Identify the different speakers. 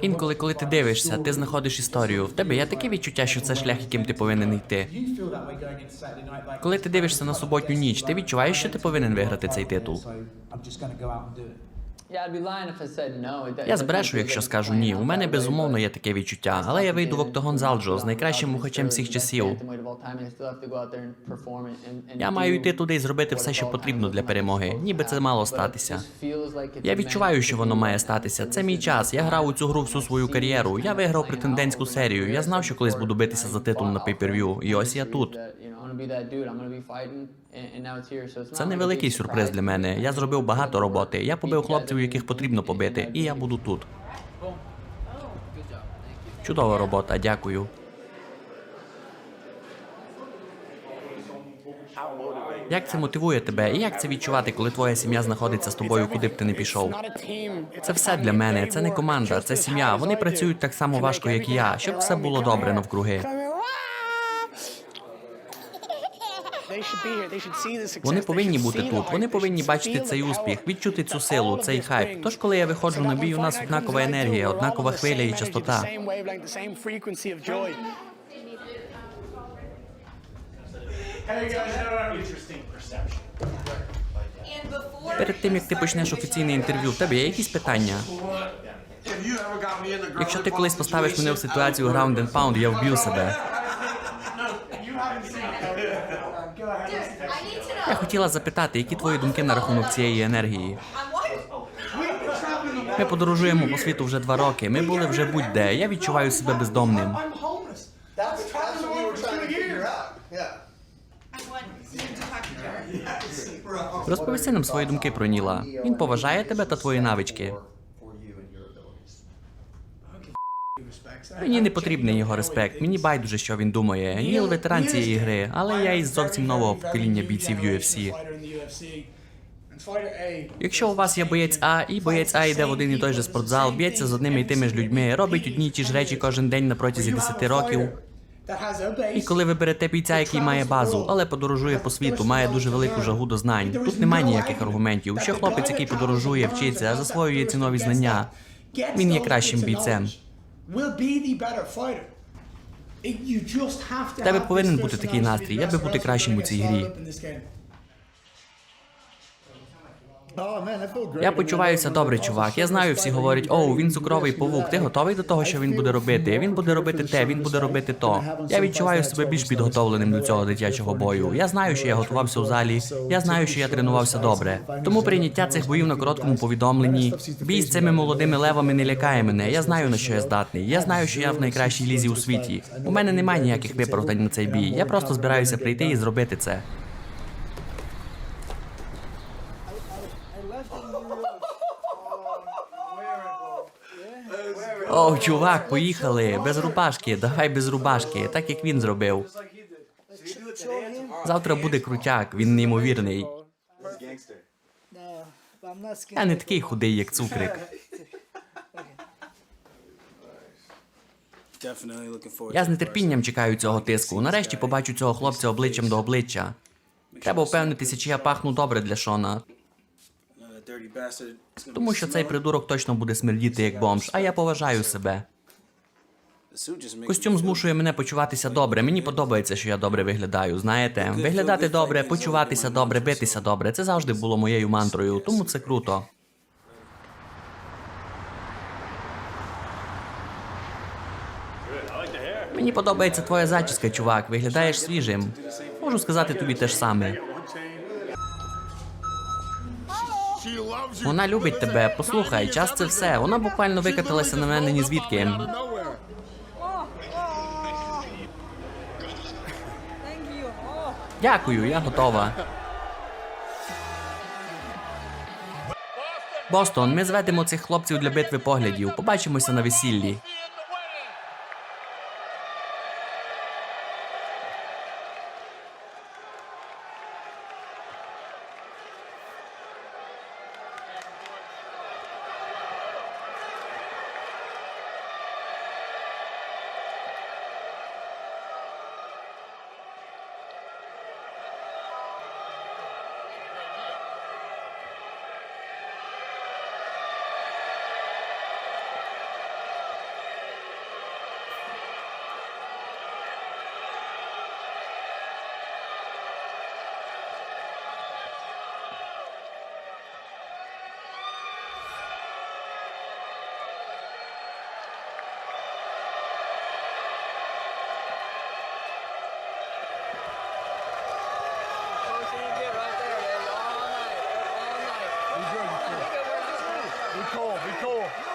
Speaker 1: Інколи, коли ти дивишся, ти знаходиш історію. В тебе є таке відчуття, що це шлях, яким ти повинен йти. Коли ти дивишся на суботню ніч, ти відчуваєш, що ти повинен виграти цей титул. Я збрешу, якщо скажу ні. У мене безумовно є таке відчуття, але я вийду в октагон Залджо з найкращим мухачем всіх часів. Я маю йти туди і зробити все, що потрібно для перемоги, ніби це мало статися. Я відчуваю, що воно має статися. Це мій час. Я грав у цю гру всю свою кар'єру. Я виграв претендентську серію. Я знав, що колись буду битися за титул на pay-per-view. І ось я тут. Це невеликий сюрприз для мене. Я зробив багато роботи. Я побив хлопців, яких потрібно побити, і я буду тут. Чудова робота, дякую. Як це мотивує тебе? І як це відчувати, коли твоя сім'я знаходиться з тобою, куди б ти не пішов? Це все для мене. Це не команда, це сім'я. Вони працюють так само важко, як і я, щоб все було добре навкруги. Вони повинні бути тут. Вони повинні бачити цей успіх, відчути цю силу, цей хайп. Тож, коли я виходжу на бій, у нас однакова енергія, однакова хвиля і частота. Перед тим як ти почнеш офіційне інтерв'ю, в тебе є якісь питання? Якщо ти колись поставиш мене в ситуацію ground and pound, я вб'ю себе. Хотіла запитати, які твої думки на рахунок цієї енергії. Ми подорожуємо по світу вже два роки. Ми були вже будь-де. Я відчуваю себе бездомним. Розповісти нам свої думки про Ніла. Він поважає тебе та твої навички. Мені не потрібний його респект. Мені байдуже, що він думає. Ніл ветеран цієї гри, але я із зовсім нового покоління бійців UFC. Якщо у вас є боєць А і боєць А йде в один і той же спортзал, б'ється з одними і тими ж людьми, робить одні й ті ж речі кожен день на протязі 10 років. І коли ви берете бійця, який має базу, але подорожує по світу, має дуже велику жагу до знань. Тут немає ніяких аргументів. Що хлопець, який подорожує, вчиться, засвоює ці нові знання. Він є кращим бійцем.
Speaker 2: В тебе повинен бути такий настрій. Я би бути кращим у цій грі.
Speaker 1: Я почуваюся добре, чувак. Я знаю, всі говорять, оу, він цукровий павук. Ти готовий до того, що він буде робити? Він буде робити те, він буде робити то. Я відчуваю себе більш підготовленим до цього дитячого бою. Я знаю, що я готувався у залі. Я знаю, що я тренувався добре. Тому прийняття цих боїв на короткому повідомленні. Бій з цими молодими левами не лякає мене. Я знаю на що я здатний. Я знаю, що я в найкращій лізі у світі. У мене немає ніяких виправдань на цей бій. Я просто збираюся прийти і зробити це. О, чувак, поїхали. Без рубашки, давай без рубашки, так як він зробив. Завтра буде крутяк, він неймовірний. Я не такий худий, як цукрик. Я з нетерпінням чекаю цього тиску. Нарешті побачу цього хлопця обличчям до обличчя. Треба впевнитися, чи я пахну добре для Шона. Тому що цей придурок точно буде смердіти як бомж, а я поважаю себе. Костюм змушує мене почуватися добре. Мені подобається, що я добре виглядаю. Знаєте, виглядати добре, почуватися добре, битися добре. Це завжди було моєю мантрою, тому це круто. Мені подобається твоя зачіска, чувак. Виглядаєш свіжим. Можу сказати тобі те ж саме. Вона любить тебе. Послухай, час це все. Вона буквально викатилася на мене ні звідки. Дякую, я готова. Бостон, ми зведемо цих хлопців для битви поглядів. Побачимося на весіллі.
Speaker 3: Cool.